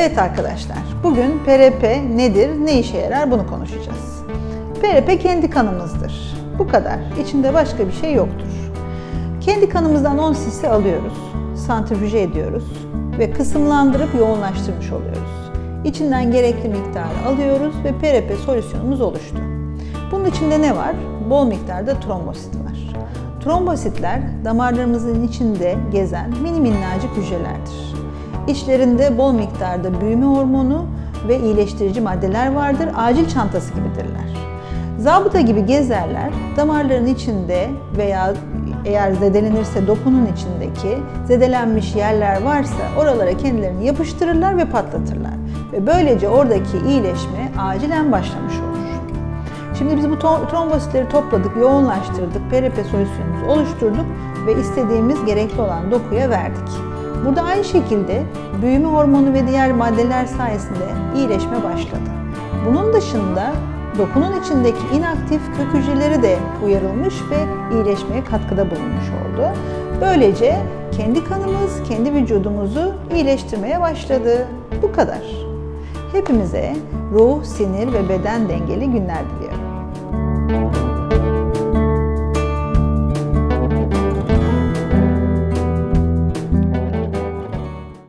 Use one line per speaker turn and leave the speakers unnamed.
Evet arkadaşlar, bugün PRP nedir, ne işe yarar bunu konuşacağız. PRP kendi kanımızdır. Bu kadar. İçinde başka bir şey yoktur. Kendi kanımızdan 10 cc alıyoruz, santrifüje ediyoruz ve kısımlandırıp yoğunlaştırmış oluyoruz. İçinden gerekli miktarı alıyoruz ve PRP solüsyonumuz oluştu. Bunun içinde ne var? Bol miktarda trombosit var. Trombositler damarlarımızın içinde gezen mini minnacık hücrelerdir. İçlerinde bol miktarda büyüme hormonu ve iyileştirici maddeler vardır. Acil çantası gibidirler. Zabıta gibi gezerler damarların içinde veya eğer zedelenirse dokunun içindeki zedelenmiş yerler varsa oralara kendilerini yapıştırırlar ve patlatırlar. Ve böylece oradaki iyileşme acilen başlamış olur. Şimdi biz bu trombositleri topladık, yoğunlaştırdık, PRP solüsyonumuzu oluşturduk ve istediğimiz gerekli olan dokuya verdik. Burada aynı şekilde büyüme hormonu ve diğer maddeler sayesinde iyileşme başladı. Bunun dışında dokunun içindeki inaktif kök hücreleri de uyarılmış ve iyileşmeye katkıda bulunmuş oldu. Böylece kendi kanımız kendi vücudumuzu iyileştirmeye başladı. Bu kadar. Hepimize ruh, sinir ve beden dengeli günler diliyorum.